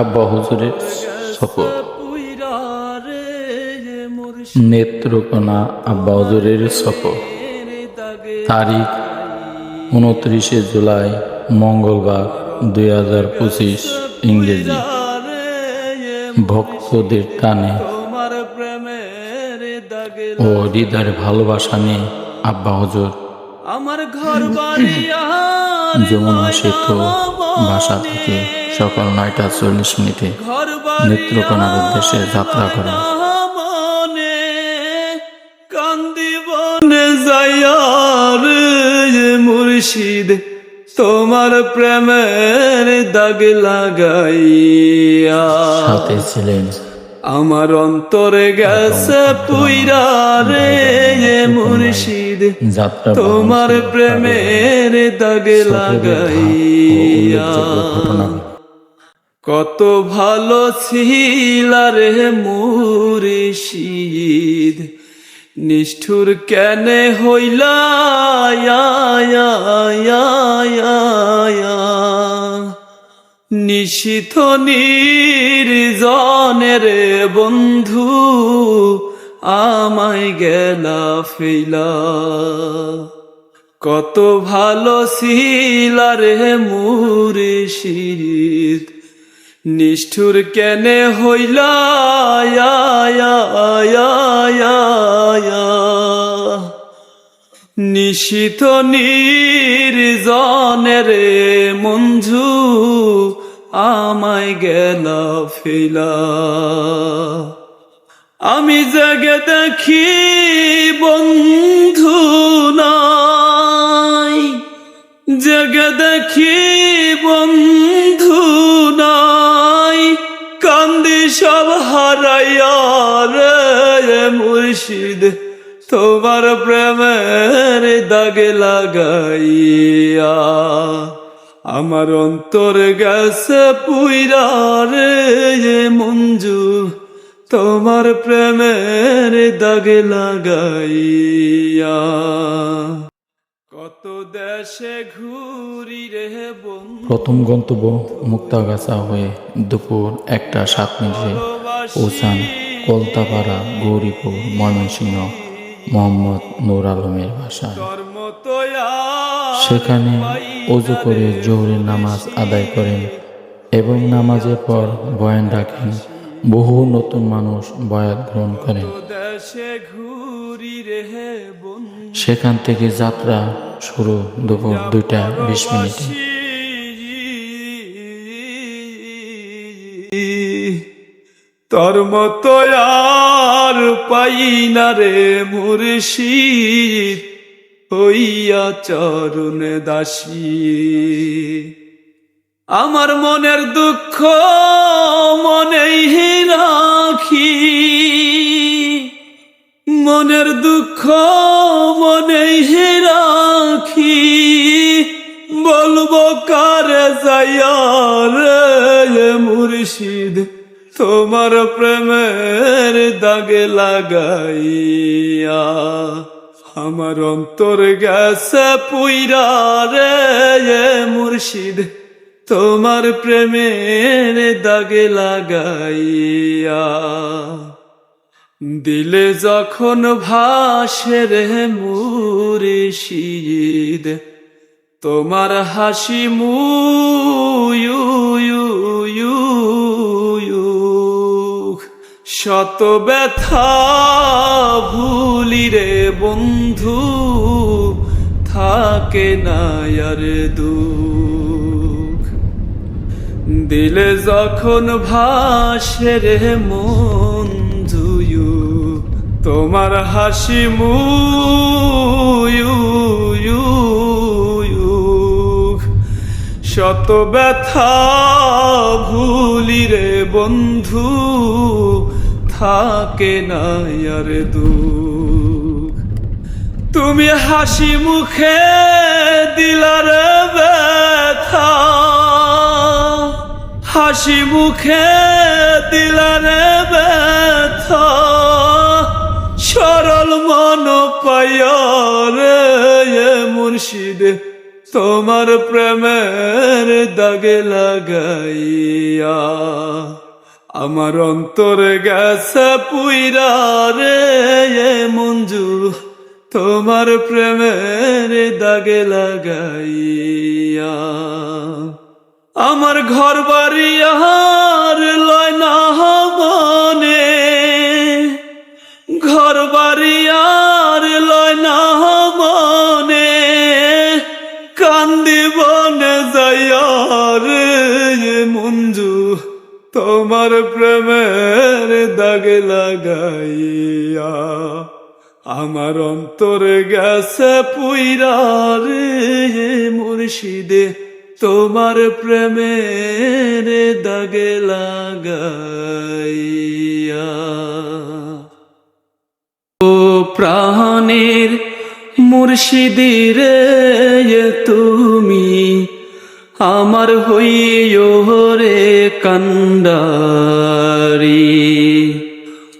আব্বা হুজুরের সফর। নেত্রকোনা আব্বা হুজুরের সফর। তারিখ উনত্রিশে জুলাই মঙ্গলবার দুই হাজার পঁচিশ ইংরেজি। ভক্তদের টানে ও হৃদয়ের ভালোবাসা নিয়ে আব্বা হুজুর। আমার ঘর যমুনা সেতু বাসা থেকে সকাল নয়টা চল্লিশ মিনিটে নেত্রকোনার উদ্দেশ্যে যাত্রা করেন মুর্শিদ তোমার প্রেমের দাগ লাগাইয়া। সাথে ছিলেন। আমার অন্তরে গেছে পুইরা রে মুর্শিদ তোমার প্রেমের দাগ লাগাইয়া। কত ভালো ছিল রে মুর্শিদ। নিষ্ঠুর কেনে হইলা। নিশিথ নির্জনের বন্ধু, আমায় গেলা ফেলা। কত ভালো ছিল রে মুর্শিদ। নিষ্ঠুর কেনে হইলা। নিশিত নির্জনের মঞ্জু, আমায় গেল ফেলা আমি জেগে দেখি বন্ধু নাই, জেগে মুর্শিদ তোমার প্রেমের দাগে লাগাইয়া আমার অন্তর গেছে পুইরা রে মঞ্জু তোমার প্রেমের দাগে লাগাইয়া। কত দেশে ঘুরি রে প্রথম গন্তব্য মুক্তাগাছা হয়ে দুপুর একটা সাত মিনিটে পৌঁছান কলতাপাড়া গৌরীপুর ময়মনসিংহ মোহাম্মদ নূর আলমের তো সেখানে অজু করে জোহরের নামাজ আদায় করেন এবং নামাজের পর বয়ান রাখেন। বহু নতুন মানুষ বয়াত গ্রহণ করেন। সেখান থেকে যাত্রা শুরু দুপুর দুইটা বিশ মিনিটে। তোর মতো আর পাই না রে মুর্শিদ, হইয়া চরণ দাসী। আমার মনের দুঃখ মনেই রাখি, মনের দুঃখ মনেই রাখি। বলব কারে যাইয়া রে মুর্শিদ তোমার প্রেমের দাগে লাগাইয়া আমার অন্তর গেছে পুইরা রে মুর্শিদ তোমার প্রেমের দাগে লাগাইয়া দিলে যখন ভাসে রে মুর্শিদ তোমার হাসি ইউ, ইউ, ইউ। শত ব্যথা ভুলি রে বন্ধু, থাকে না আর দুঃখ দিলে যখন ভাসে রে মন ধুয়ু তোমার হাসি মুয়ু। শত ব্যথা ভুলি রে বন্ধু থাকে না আর দুঃখ। তুমি হাসি মুখে দিলার ব্যথা। হাসি মুখে দিলার ব্যথা। সরল মন পায় রে মুর্শিদ, তোমার প্রেমের দাগে লাগাইয়া। আমার অন্তরে গেছে পুইরা রে মঞ্জু তোমার প্রেমের দাগে লাগাইয়া আমার ঘর বাড়ি আর লয় না মনে। তোমার প্রেমের দাগে লাগাইয়া আমার অন্তরে গেছে পুইরা রে মুর্শিদে, তোমার প্রেমের দাগে লাগাইয়া। ও প্রাণের মুর্শিদির তুমি আমার হইও রে কান্ডারি।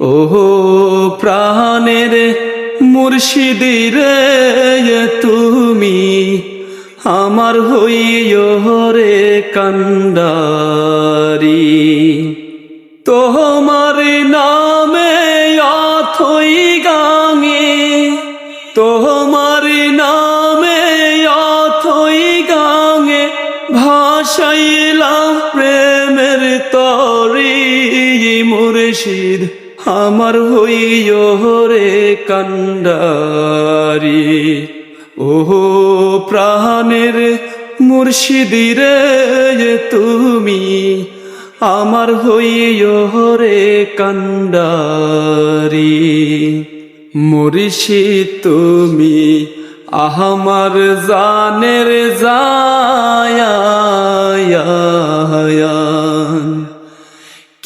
ওহো প্রাণের মুর্শিদির তুমি, আমার হইও রে কান্ডারি। তোমার নামে অথই মুর্শিদ, আমার হইয় রে কান্ডারি। ও প্রাণের মুর্শিদিরে তুমি আমার হইয় রে কান্ডারি। মুর্শিদ তুমি আমার জানের জায়ান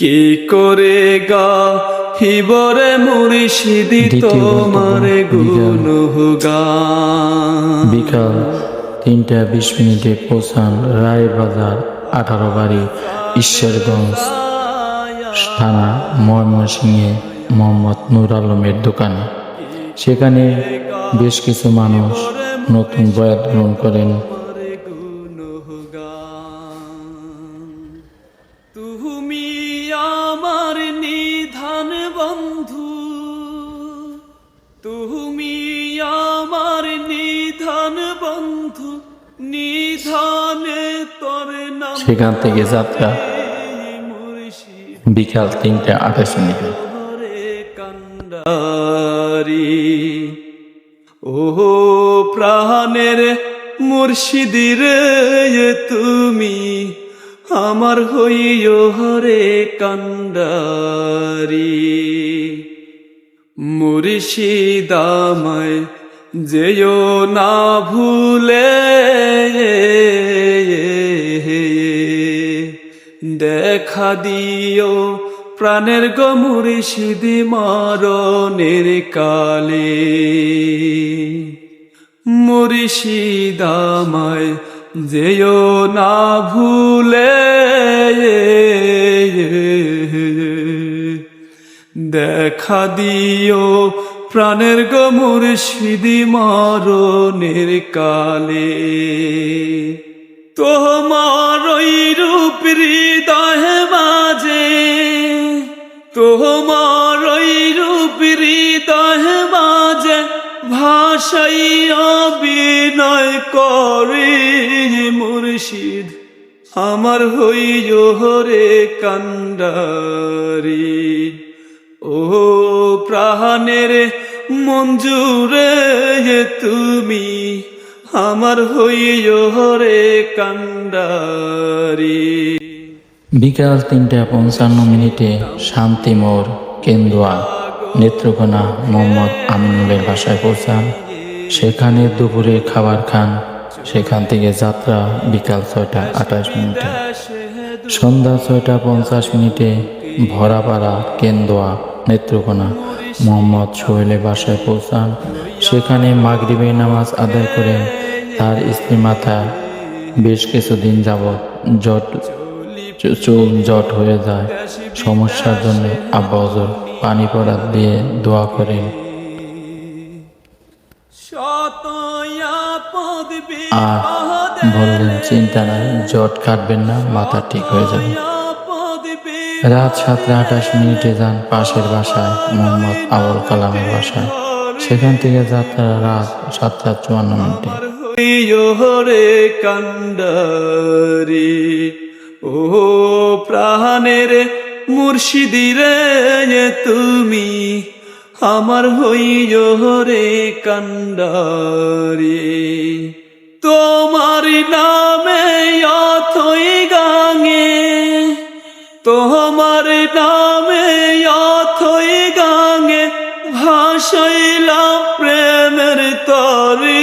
কি করে গা? হিবরে মুর্শিদি তোমার গুণ বিকাল তিনটা বিশ মিনিটে পৌঁছান রায়বাজার আঠারো বাড়ি ঈশ্বরগঞ্জ থানা ময়মনসিংহে মোহাম্মদ নূর আলমের দোকানে। সেখানে বেশ কিছু মানুষ নতুন বয়াত গ্রহণ করেন। তুমি আমার নিধান বন্ধু নিধানে তোর নাম সেখান থেকে যাত্রা বিকাল তিনটা আঠাশ মিনিটে। হরে কান্ডারি। ও প্রাণের মুর্শিদিরে তুমি আমার হইয় হরে কান্ডারি। মুর্শিদামায় যেও না ভুলে, দেখা দিও প্রাণের গমুরি সিদি মারণের কালে। মুর্শিদামায় যেও না ভুলে দেখা দিও। প্রাণের গমুর সিদি মারণের কালে। তোমার ওই রূপ হৃদয় মাঝে, তোমার ওই রূপ হৃদয় মাঝে ভাষাই অভিনয় করে মুর্শিদ। আমার হইয় হরে কান্ডারি। ও প্রাণের মঞ্জুরে তুমি, আমার হইয় হরে কান্ডারি। বিকাল তিনটা পঞ্চান্ন মিনিটে শান্তি মোড়, কেন্দুয়া, নেত্রকোনা মোহাম্মদ আমিনুলের বাসায় পৌঁছান। সেখানে দুপুরে খাবার খান। সেখান থেকে যাত্রা বিকাল ছয়টা আঠাশ মিনিটে। সন্ধ্যা ছয়টা পঞ্চাশ মিনিটে ভরাপাড়া, কেন্দোয়া নেত্রকোনা। মোহাম্মদ সোহেলের বাসায় পৌঁছান। সেখানে মাগরিবের নামাজ আদায় করে তার স্ত্রী মাথা বেশ কিছুদিন যাবৎ জট, চুল জট হয়ে যায়। সমস্যার জন্য আব্বা হজর পানি পড়া দিয়ে দোয়া করেন। আর বললেন, চিন্তা নাই, জট কাটবেন না, মাথা ঠিক হয়ে যাবে। রাত সাতটা আঠাশ মিনিটে যান পাশের বাসায়, মোহাম্মদ আবুল কালামের বাসায়। সেখান থেকে যাত্রা রাত সাতটা চুয়ান্ন মিনিটে। হরে কান্ডারি ও প্রাণের মুর্শিদিরে তুমি আমার হইয় রে কান্ডারি। তোমার নামে অথই গাঙে তোমার নামে অথই গাঙে ভাসাইলাম প্রেমের তরে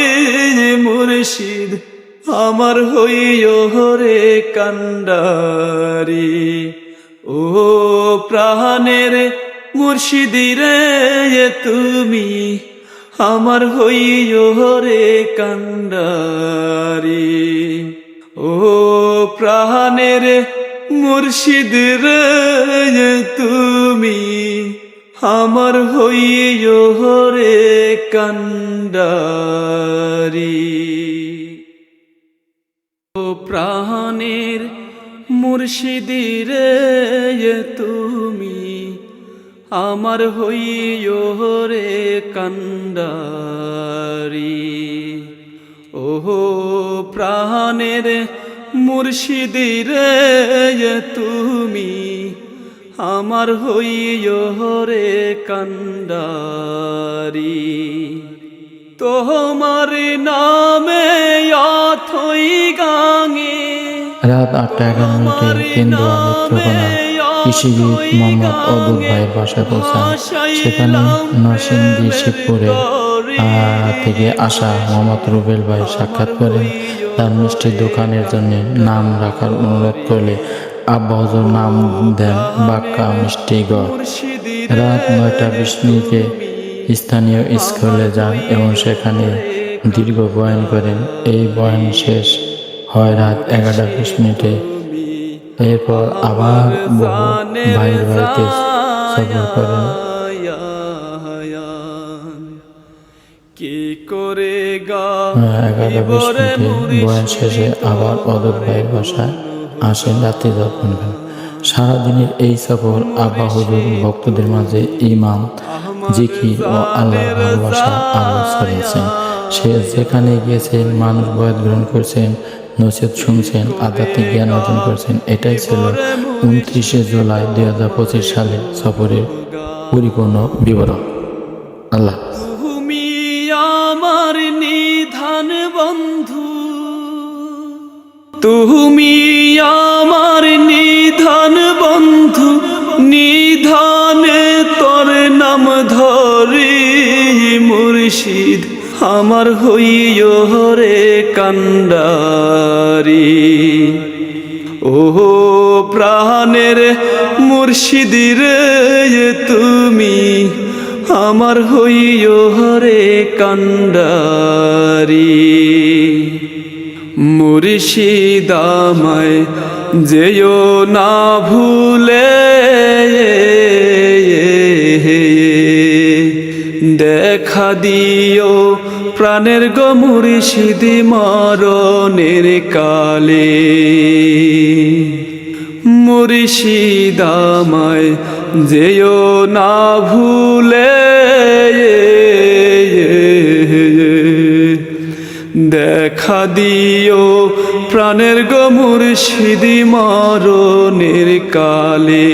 মুর্শিদ, আমার হইয় রে কান্ডারি। ও প্রাণের মুর্শিদিরে তুমি আমার হইয় রে কান্ডারি। ও প্রাণের মুর্শিদ রে, তুমি আমার হইয় রে কান্ডারি ও প্রাণের মুর্শিদিরে তুমি আমার হইয় রে কান্ডারি ওহো প্রাণের মুর্শিদিরে তুমি আমার হইয় রে কান্ডারি। তোমার নামে অথই গাঙে রাত আটটা এগারো মিনিটে কেন্দ্র নেত্রকোনা কৃষিবিদ মোহাম্মদ অদুল ভাইয়ের বাসায় পৌঁছান। সেখানে নরসিংদী শিবপুরে থেকে আসা মোহাম্মদ রুবেল ভাই সাক্ষাৎ করেন। তার মিষ্টির দোকানের জন্য নাম রাখার অনুরোধ করলে আব্বা নাম দেন, বাক্কা মিষ্টি গড় রাত নয়টা মিনিটে স্থানীয় স্কুলে যান এবং সেখানে দীর্ঘ বয়ান করেন। এই বয়ান শেষ হয় রাত এগারোটা বিশ মিনিটে। এরপর আবার বহু ভাইয়ের বাড়িতে সফর করেন। বিশ মিনিটে বয়ান শেষে আবার অদূর ভাইয়ের বাসায় আসেন রাত্রি যাপন করেন সারাদিনের এই সফর আব্বা হুজুর ভক্তদের মাঝে ইমান জিকির ও আল্লাহর ভালোবাসা আলো ছড়িয়েছেন। সে যেখানে গিয়েছেন মানুষ বয়াত গ্রহণ করছেন নসিহত শুনছেন আধ্যাত্মিক জ্ঞান অর্জন করছেন এটাই ছিল উনত্রিশে জুলাই দুই হাজার পঁচিশ সালে সফরের পরিপূর্ণ বিবরণ। আল্লাহ আমার নিধান বন্ধু। তুমি আমার নিধান বন্ধু, নিধানে তোর নাম ধরে মুর্শিদ, আমার হইয় রে কান্ডারি। ও প্রাণের মুর্শিদিরে তুমি আমার হইয় রে কান্ডারি মুর্শিদামায় যেও না ভুলে, দেখা দিও প্রাণের গো মুর্শিদি মরণের কালে। মুর্শিদামায় যেও না ভুলে দেখা দিও প্রাণের গমুর সিদি মরণের কালে।